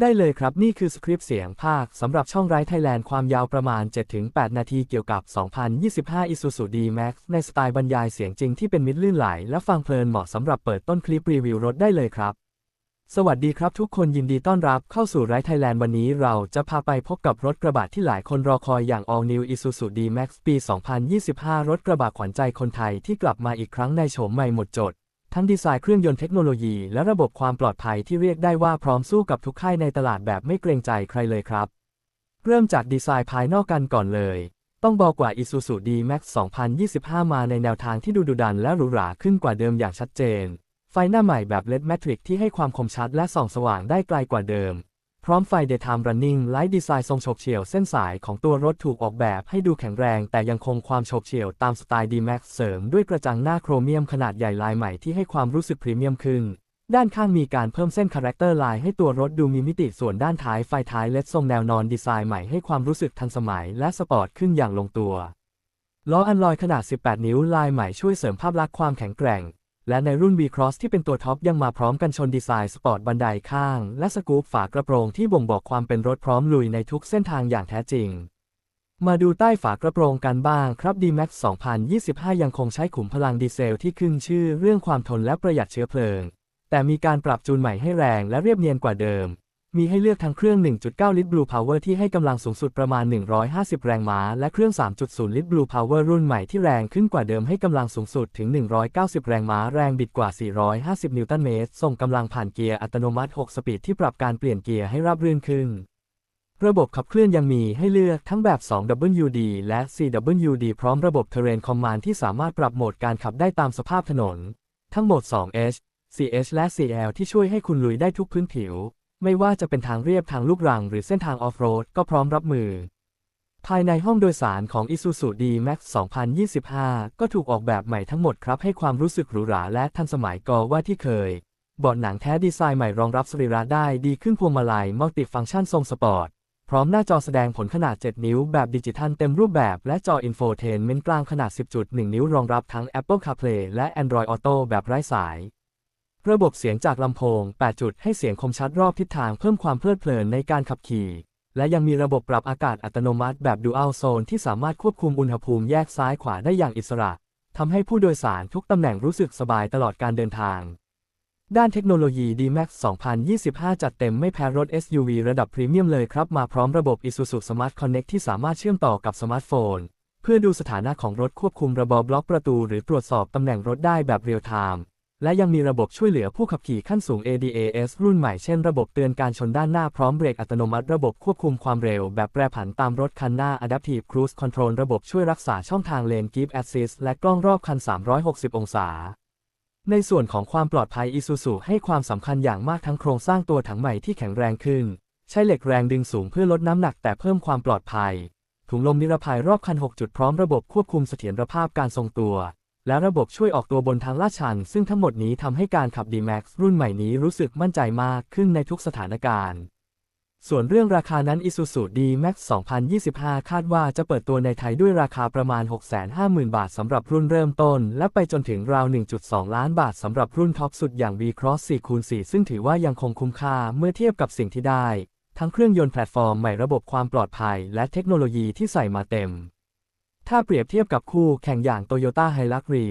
ได้เลยครับนี่คือสคริปต์เสียงภาคสำหรับช่องไร้ไทยแลนด์ความยาวประมาณ 7-8 นาทีเกี่ยวกับ 2025 Isuzu D-Max ในสไตล์บรรยายเสียงจริงที่เป็นมิตรลื่นไหล และฟังเพลินเหมาะสำหรับเปิดต้นคลิปรีวิวรถได้เลยครับ สวัสดีครับทุกคนยินดีต้อนรับเข้าสู่ไร้ไทยแลนด์วันนี้เราจะพาไปพบกับรถกระบะที่หลายคนรอคอยอย่าง All New Isuzu D-Max ปี 2025 รถกระบะขวัญใจคนไทยที่กลับมาอีกครั้งในโฉมใหม่หมดจด ทั้งดีไซน์เครื่องยนต์เทคโนโลยี และระบบความปลอดภัยที่เรียกได้ว่าพร้อมสู้กับทุกค่ายในตลาดแบบไม่เกรงใจใครเลยครับ เริ่มจากดีไซน์ภายนอกกันก่อนเลย ต้องบอกว่า Isuzu D-Max 2025 มาในแนวทางที่ดูดุดันและหรูหราขึ้นกว่าเดิมอย่างชัดเจน ไฟหน้าใหม่แบบ LED Matrix ที่ให้ความคมชัดและส่องสว่างได้ไกลกว่าเดิม พร้อมไฟ Daytime Running Light Design ทรงโฉบเฉี่ยวเส้นสายของตัวรถถูกออกแบบให้ดูแข็งแรง แต่ยังคงความโฉบเฉี่ยวตามสไตล์ D-Max เสริมด้วยกระจังหน้าโครเมียมขนาดใหญ่ลายใหม่ที่ให้ความรู้สึกพรีเมียมขึ้น ด้านข้างมีการเพิ่มเส้นคาแรคเตอร์ลายให้ตัวรถดูมีมิติส่วนด้านท้ายไฟท้ายเลดทรงแนวนอนดีไซน์ใหม่ให้ความรู้สึกทันสมัยและสปอร์ตขึ้นอย่างลงตัวล้ออันลอยขนาด 18 นิ้วลายใหม่ช่วยเสริมภาพลักษณ์ความแข็งแกร่ง และในรุ่น V-Cross ที่เป็นตัวท็อปยังมาพร้อมกันชนดีไซน์สปอร์ตบันไดข้าง และสกู๊ปฝากระโปรงที่บ่งบอกความเป็นรถพร้อมลุยในทุกเส้นทางอย่างแท้จริง มาดูใต้ฝากระโปรงกันบ้างครับ D-Max 2025 ยังคงใช้ขุมพลังดีเซลที่ขึ้นชื่อเรื่องความทนและประหยัดเชื้อเพลิง แต่มีการปรับจูนใหม่ให้แรงและเรียบเนียนกว่าเดิม มีให้เลือกทั้งเครื่อง 1.9 ลิตร Blue Power ที่ให้กำลังสูงสุดประมาณ 150 แรงม้า และเครื่อง 3.0 ลิตร Blue Power รุ่นใหม่ที่แรงขึ้นกว่าเดิมให้กำลังสูงสุดถึง 190 แรงม้า แรงบิดกว่า 450 นิวตันเมตร ส่งกำลังผ่านเกียร์อัตโนมัติ 6 สปีดที่ปรับการเปลี่ยนเกียร์ให้ราบรื่นขึ้น ระบบขับเคลื่อนยังมีให้เลือกทั้งแบบ 2WD และ 4WD พร้อมระบบ Terrain Command ที่สามารถปรับโหมดการขับได้ตามสภาพถนน ทั้งโหมด 2H 4H และ 4L ที่ช่วยให้คุณลุยได้ทุกพื้นผิว ไม่ว่าจะเป็นทางเรียบทางลูกรังหรือเส้นทางออฟโรดก็พร้อมรับมือ ภายในห้องโดยสารของ Isuzu D-Max 2025 ก็ถูกออกแบบใหม่ทั้งหมดครับ ให้ความรู้สึกหรูหราและทันสมัยกว่าที่เคยเบาะหนังแท้ดีไซน์ใหม่รองรับสรีระได้ดีขึ้นพวงมาลัยมัลติฟังก์ชันทรงสปอร์ต พร้อมหน้าจอแสดงผลขนาด 7 นิ้วแบบดิจิทัลเต็มรูปแบบและจออินโฟเทนเมนต์กลางขนาด 10.1 นิ้วรองรับทั้ง Apple CarPlay และ Android Auto แบบไร้สาย ระบบเสียงจากลำโพง 8 จุดให้เสียงคมชัดรอบทิศทางเพิ่มความเพลิดเพลินในการขับขี่ และยังมีระบบปรับอากาศอัตโนมัติแบบ Dual Zone ที่สามารถควบคุมอุณหภูมิแยกซ้ายขวาได้อย่างอิสระทำให้ผู้โดยสารทุกตำแหน่งรู้สึกสบายตลอดการเดินทาง ด้านเทคโนโลยี D-Max 2025 จัดเต็มไม่แพ้รถ SUV ระดับพรีเมียมเลยครับ มาพร้อมระบบ Isuzu Smart Connect ที่สามารถเชื่อมต่อกับสมาร์ทโฟน เพื่อดูสถานะของรถควบคุมระบบบล็อกประตู หรือตรวจสอบตำแหน่งรถได้แบบเรียลไทม์ และยังมีระบบช่วยเหลือผู้ขับขี่ขั้นสูง ADAS รุ่นใหม่เช่นระบบเตือนการชนด้านหน้าพร้อมเบรกอัตโนมัติระบบควบคุมความเร็วแบบแปรผันตามรถคันหน้า Adaptive Cruise Control ระบบช่วยรักษาช่องทางเลน Keep Assist และกล้องรอบคัน 360 องศา ในส่วนของความปลอดภัย Isuzu ให้ความสำคัญอย่างมากทั้งโครงสร้างตัวถังใหม่ที่แข็งแรงขึ้น ใช้เหล็กแรงดึงสูงเพื่อลดน้ำหนักแต่เพิ่มความปลอดภัยถุงลมนิรภัยรอบคัน 6 จุดพร้อมระบบควบคุมเสถียรภาพการทรงตัว และระบบช่วยออกตัวบนทางลาดชัน ซึ่งทั้งหมดนี้ทำให้การขับ D-Max รุ่นใหม่นี้รู้สึกมั่นใจมากขึ้นในทุกสถานการณ์ ส่วนเรื่องราคานั้น Isuzu D-Max 2025 คาดว่าจะเปิดตัวในไทยด้วยราคาประมาณ 650,000 บาทสำหรับรุ่นเริ่มต้น และไปจนถึงราว 1.2 ล้านบาทสำหรับรุ่นท็อปสุดอย่าง V-Cross 4x4 ซึ่งถือว่ายังคงคุ้มค่าเมื่อเทียบกับสิ่งที่ได้ ทั้งเครื่องยนต์แพลตฟอร์มใหม่ระบบความปลอดภัย และเทคโนโลยีที่ใส่มาเต็ม ถ้าเปรียบเทียบกับคู่แข่งอย่างโตโยต้าไฮลักรี